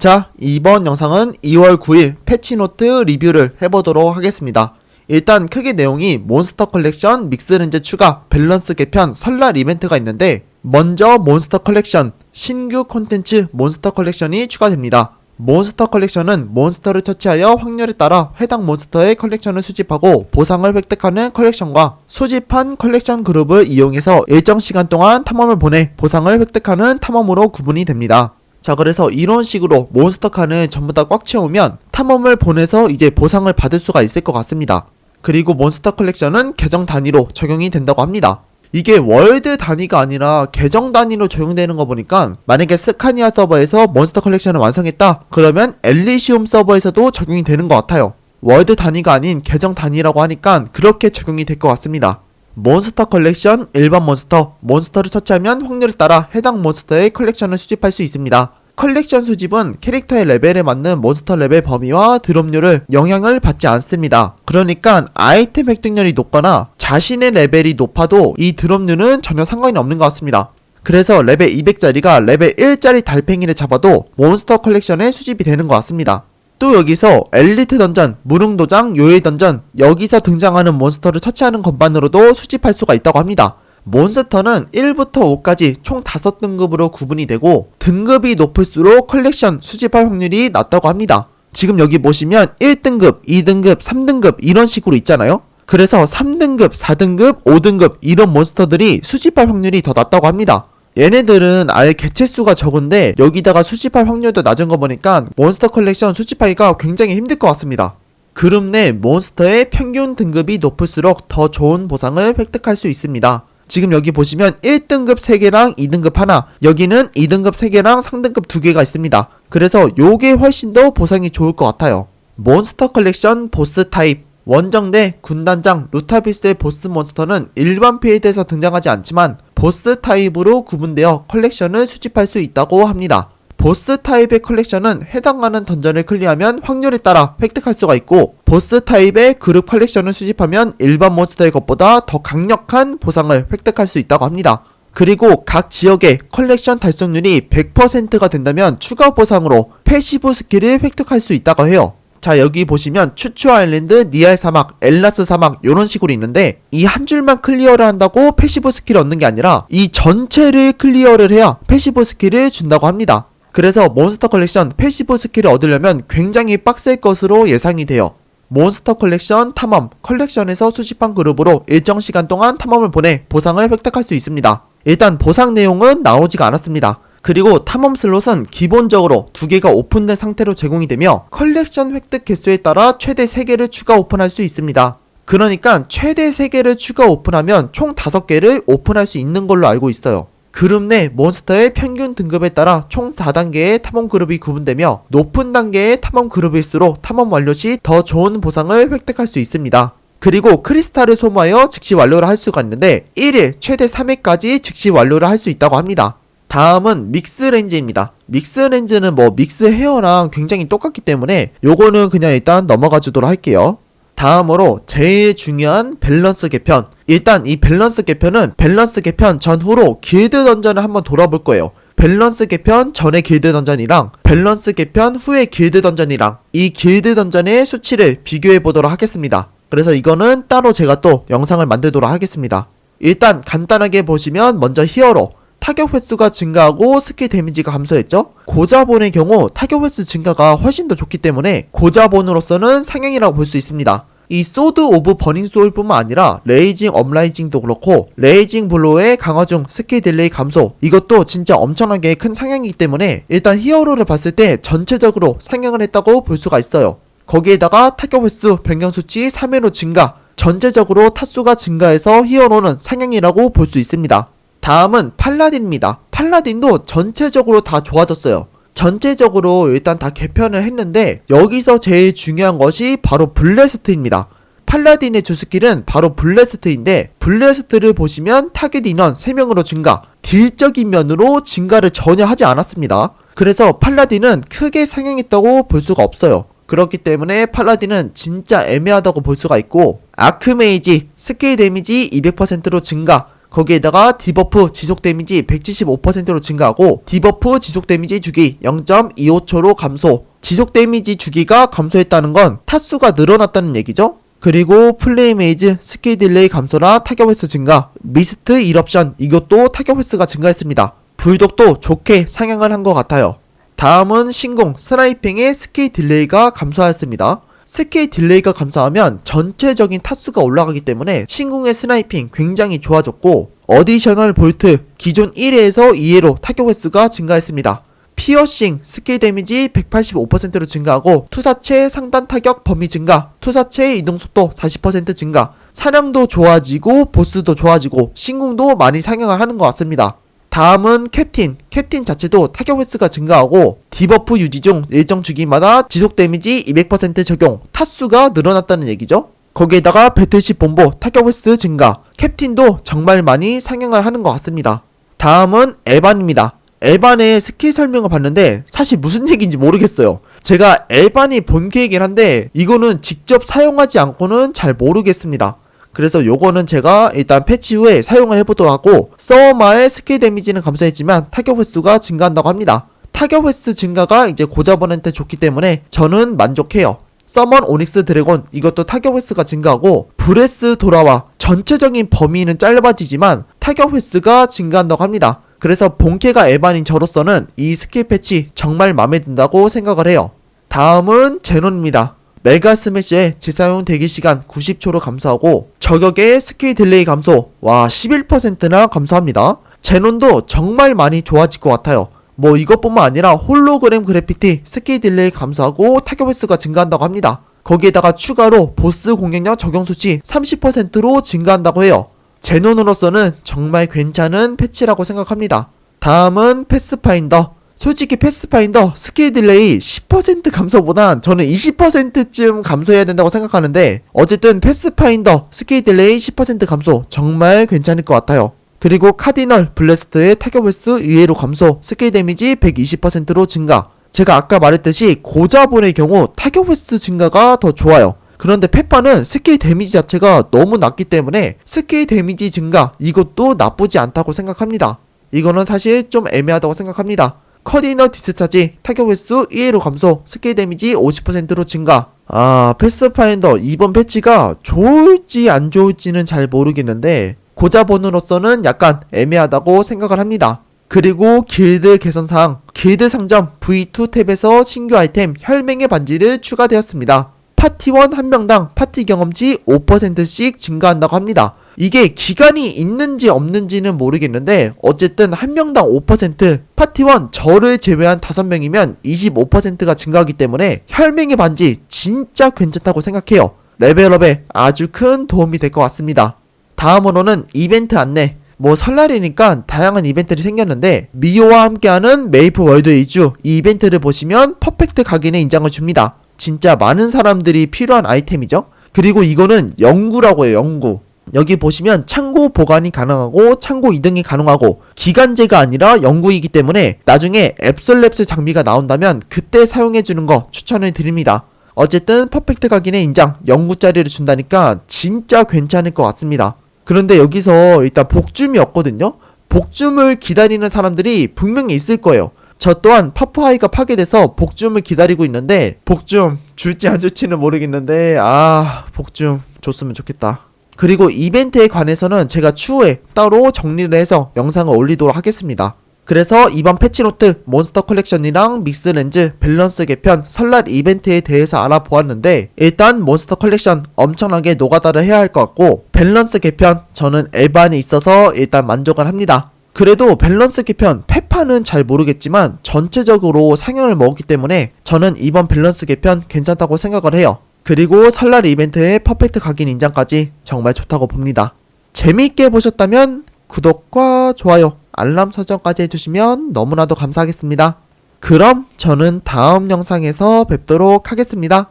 자, 이번 영상은 2월 9일 패치노트 리뷰를 해보도록 하겠습니다. 일단 크게 내용이 몬스터 컬렉션 믹스렌즈 추가 밸런스 개편 설날 이벤트가 있는데 먼저 몬스터 컬렉션 신규 콘텐츠 몬스터 컬렉션이 추가됩니다. 몬스터 컬렉션은 몬스터를 처치하여 확률에 따라 해당 몬스터의 컬렉션을 수집하고 보상을 획득하는 컬렉션과 수집한 컬렉션 그룹을 이용해서 일정 시간 동안 탐험을 보내 보상을 획득하는 탐험으로 구분이 됩니다. 자 그래서 이런 식으로 몬스터 칸을 전부 다 꽉 채우면 탐험을 보내서 이제 보상을 받을 수가 있을 것 같습니다. 그리고 몬스터 컬렉션은 계정 단위로 적용이 된다고 합니다. 이게 월드 단위가 아니라 계정 단위로 적용되는 거 보니까 만약에 스카니아 서버에서 몬스터 컬렉션을 완성했다 그러면 엘리시움 서버에서도 적용이 되는 것 같아요. 월드 단위가 아닌 계정 단위라고 하니까 그렇게 적용이 될 것 같습니다. 몬스터 컬렉션 일반 몬스터 몬스터를 처치하면 확률에 따라 해당 몬스터의 컬렉션을 수집할 수 있습니다. 컬렉션 수집은 캐릭터의 레벨에 맞는 몬스터 레벨 범위와 드롭률을 영향을 받지 않습니다. 그러니까 아이템 획득률이 높거나 자신의 레벨이 높아도 이 드롭률은 전혀 상관이 없는 것 같습니다. 그래서 레벨 200짜리가 레벨 1짜리 달팽이를 잡아도 몬스터 컬렉션에 수집이 되는 것 같습니다. 또 여기서 엘리트 던전, 무릉도장, 요의 던전 여기서 등장하는 몬스터를 처치하는 것만으로도 수집할 수가 있다고 합니다. 몬스터는 1부터 5까지 총 5등급으로 구분이 되고 등급이 높을수록 컬렉션 수집할 확률이 낮다고 합니다. 지금 여기 보시면 1등급, 2등급, 3등급 이런 식으로 있잖아요. 그래서 3등급, 4등급, 5등급 이런 몬스터들이 수집할 확률이 더 낮다고 합니다. 얘네들은 아예 개체수가 적은데 여기다가 수집할 확률도 낮은 거 보니까 몬스터 컬렉션 수집하기가 굉장히 힘들 것 같습니다. 그룹 내 몬스터의 평균 등급이 높을수록 더 좋은 보상을 획득할 수 있습니다. 지금 여기 보시면 1등급 3개랑 2등급 하나, 여기는 2등급 3개랑 상등급 2개가 있습니다. 그래서 요게 훨씬 더 보상이 좋을 것 같아요. 몬스터 컬렉션 보스 타입 원정대, 군단장, 루타비스의 보스 몬스터는 일반 필드에서 등장하지 않지만 보스 타입으로 구분되어 컬렉션을 수집할 수 있다고 합니다. 보스 타입의 컬렉션은 해당하는 던전을 클리어하면 확률에 따라 획득할 수가 있고 보스 타입의 그룹 컬렉션을 수집하면 일반 몬스터의 것보다 더 강력한 보상을 획득할 수 있다고 합니다. 그리고 각 지역의 컬렉션 달성률이 100%가 된다면 추가 보상으로 패시브 스킬을 획득할 수 있다고 해요. 자 여기 보시면 추추 아일랜드, 니알 사막, 엘라스 사막 요런 식으로 있는데 이 한 줄만 클리어를 한다고 패시브 스킬을 얻는 게 아니라 이 전체를 클리어를 해야 패시브 스킬을 준다고 합니다. 그래서 몬스터 컬렉션 패시브 스킬을 얻으려면 굉장히 빡셀 것으로 예상이 돼요. 몬스터 컬렉션 탐험 컬렉션에서 수집한 그룹으로 일정 시간 동안 탐험을 보내 보상을 획득할 수 있습니다. 일단 보상 내용은 나오지가 않았습니다. 그리고 탐험 슬롯은 기본적으로 두 개가 오픈된 상태로 제공이 되며 컬렉션 획득 개수에 따라 최대 3개를 추가 오픈할 수 있습니다. 그러니까 최대 3개를 추가 오픈하면 총 5개를 오픈할 수 있는 걸로 알고 있어요. 그룹 내 몬스터의 평균 등급에 따라 총 4단계의 탐험 그룹이 구분되며 높은 단계의 탐험 그룹일수록 탐험 완료 시 더 좋은 보상을 획득할 수 있습니다. 그리고 크리스탈을 소모하여 즉시 완료를 할 수가 있는데 1일 최대 3회까지 즉시 완료를 할 수 있다고 합니다. 다음은 믹스 렌즈입니다. 믹스 렌즈는 뭐 믹스 헤어랑 굉장히 똑같기 때문에 요거는 그냥 일단 넘어가 주도록 할게요. 다음으로 제일 중요한 밸런스 개편. 일단 이 밸런스 개편은 밸런스 개편 전후로 길드 던전을 한번 돌아볼 거예요. 밸런스 개편 전의 길드 던전이랑 밸런스 개편 후의 길드 던전이랑 이 길드 던전의 수치를 비교해 보도록 하겠습니다. 그래서 이거는 따로 제가 또 영상을 만들도록 하겠습니다. 일단 간단하게 보시면 먼저 히어로 타격 횟수가 증가하고 스킬 데미지가 감소했죠? 고자본의 경우 타격 횟수 증가가 훨씬 더 좋기 때문에 고자본으로서는 상향이라고 볼 수 있습니다. 이 소드 오브 버닝 소울뿐만 아니라 레이징 업라이징도 그렇고 레이징 블로의 강화 중 스킬 딜레이 감소 이것도 진짜 엄청나게 큰 상향이기 때문에 일단 히어로를 봤을 때 전체적으로 상향을 했다고 볼 수가 있어요. 거기에다가 타격 횟수 변경 수치 3회로 증가 전체적으로 타수가 증가해서 히어로는 상향이라고 볼 수 있습니다. 다음은 팔라딘입니다. 팔라딘도 전체적으로 다 좋아졌어요. 전체적으로 일단 다 개편을 했는데 여기서 제일 중요한 것이 바로 블레스트입니다. 팔라딘의 주 스킬은 바로 블레스트인데 블레스트를 보시면 타겟 인원 3명으로 증가 딜적인 면으로 증가를 전혀 하지 않았습니다. 그래서 팔라딘은 크게 상향했다고 볼 수가 없어요. 그렇기 때문에 팔라딘은 진짜 애매하다고 볼 수가 있고 아크메이지 스킬 데미지 200%로 증가 거기에다가 디버프 지속 데미지 175%로 증가하고 디버프 지속 데미지 주기 0.25초로 감소. 지속 데미지 주기가 감소했다는 건 타수가 늘어났다는 얘기죠. 그리고 플레임 에이즈 스킬 딜레이 감소나 타격 횟수 증가 미스트 1옵션 이것도 타격 횟수가 증가했습니다. 불독도 좋게 상향을 한 것 같아요. 다음은 신공 스나이핑의 스킬 딜레이가 감소하였습니다 스킬 딜레이가 감소하면 전체적인 타수가 올라가기 때문에 신궁의 스나이핑 굉장히 좋아졌고 어디셔널 볼트 기존 1회에서 2회로 타격 횟수가 증가했습니다. 피어싱 스킬 데미지 185%로 증가하고 투사체 상단 타격 범위 증가, 투사체 이동 속도 40% 증가, 사냥도 좋아지고 보스도 좋아지고 신궁도 많이 상향을 하는 것 같습니다. 다음은 캡틴. 캡틴 자체도 타격 횟수가 증가하고 디버프 유지 중 일정 주기마다 지속 데미지 200% 적용, 타수가 늘어났다는 얘기죠. 거기에다가 배틀시 본보 타격 횟수 증가, 캡틴도 정말 많이 상향을 하는 것 같습니다. 다음은 에반입니다. 에반의 스킬 설명을 봤는데 사실 무슨 얘기인지 모르겠어요. 제가 에반이 본캐이긴 한데 이거는 직접 사용하지 않고는 잘 모르겠습니다. 그래서 요거는 제가 일단 패치 후에 사용을 해보도록 하고 서마의 스킬 데미지는 감소했지만 타격 횟수가 증가한다고 합니다. 타격 횟수 증가가 이제 고자본한테 좋기 때문에 저는 만족해요. 서먼 오닉스 드래곤 이것도 타격 횟수가 증가하고 브레스 돌아와 전체적인 범위는 짧아지지만 타격 횟수가 증가한다고 합니다. 그래서 본캐가 에반인 저로서는 이 스킬 패치 정말 마음에 든다고 생각을 해요. 다음은 제논입니다. 메가 스매시의 재사용 대기 시간 90초로 감소하고 저격의 스킬 딜레이 감소 와 11%나 감소합니다. 제논도 정말 많이 좋아질 것 같아요. 뭐 이것뿐만 아니라 홀로그램 그래피티 스킬 딜레이 감소하고 타격 횟수가 증가한다고 합니다. 거기에다가 추가로 보스 공격력 적용 수치 30%로 증가한다고 해요. 제논으로서는 정말 괜찮은 패치라고 생각합니다. 다음은 패스파인더. 솔직히 패스파인더 스킬 딜레이 10% 감소보단 저는 20%쯤 감소해야 된다고 생각하는데 어쨌든 패스파인더 스킬 딜레이 10% 감소 정말 괜찮을 것 같아요. 그리고 카디널 블래스트의 타격 횟수 의외로 감소 스킬 데미지 120%로 증가 제가 아까 말했듯이 고자본의 경우 타격 횟수 증가가 더 좋아요. 그런데 페파는 스킬 데미지 자체가 너무 낮기 때문에 스킬 데미지 증가 이것도 나쁘지 않다고 생각합니다. 이거는 사실 좀 애매하다고 생각합니다. 커디너 디스차지 타격 횟수 1회로 감소 스킬 데미지 50%로 증가 아 패스파인더 이번 패치가 좋을지 안 좋을지는 잘 모르겠는데 고자본으로서는 약간 애매하다고 생각을 합니다. 그리고 길드 개선사항 길드 상점 V2 탭에서 신규 아이템 혈맹의 반지를 추가되었습니다. 파티원 한 명당 파티 경험치 5%씩 증가한다고 합니다. 이게 기간이 있는지 없는지는 모르겠는데 어쨌든 한 명당 5% 파티원 저를 제외한 5명이면 25%가 증가하기 때문에 혈맹의 반지 진짜 괜찮다고 생각해요. 레벨업에 아주 큰 도움이 될 것 같습니다. 다음으로는 이벤트 안내. 뭐 설날이니까 다양한 이벤트들이 생겼는데 미호와 함께하는 메이플 월드 2주 이 이벤트를 보시면 퍼펙트 각인의 인장을 줍니다. 진짜 많은 사람들이 필요한 아이템이죠. 그리고 이거는 영구라고 해요. 영구. 여기 보시면 창고 보관이 가능하고 창고 이동이 가능하고 기간제가 아니라 영구이기 때문에 나중에 앱솔랩스 장비가 나온다면 그때 사용해 주는 거 추천을 드립니다. 어쨌든 퍼펙트 각인의 인장 영구짜리를 준다니까 진짜 괜찮을 것 같습니다. 그런데 여기서 일단 복줌이 없거든요. 복줌을 기다리는 사람들이 분명히 있을 거예요. 저 또한 파프하이가 파괴돼서 복줌을 기다리고 있는데 복줌 줄지 안 줄지는 모르겠는데 아 복줌 줬으면 좋겠다. 그리고 이벤트에 관해서는 제가 추후에 따로 정리를 해서 영상을 올리도록 하겠습니다. 그래서 이번 패치노트 몬스터 컬렉션이랑 믹스렌즈 밸런스 개편 설날 이벤트에 대해서 알아보았는데 일단 몬스터 컬렉션 엄청나게 노가다를 해야 할 것 같고 밸런스 개편 저는 에반이 있어서 일단 만족을 합니다. 그래도 밸런스 개편 페파는 잘 모르겠지만 전체적으로 상향을 먹었기 때문에 저는 이번 밸런스 개편 괜찮다고 생각을 해요. 그리고 설날 이벤트의 퍼펙트 각인 인장까지 정말 좋다고 봅니다. 재미있게 보셨다면 구독과 좋아요, 알람 설정까지 해주시면 너무나도 감사하겠습니다. 그럼 저는 다음 영상에서 뵙도록 하겠습니다.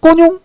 꼬뇽!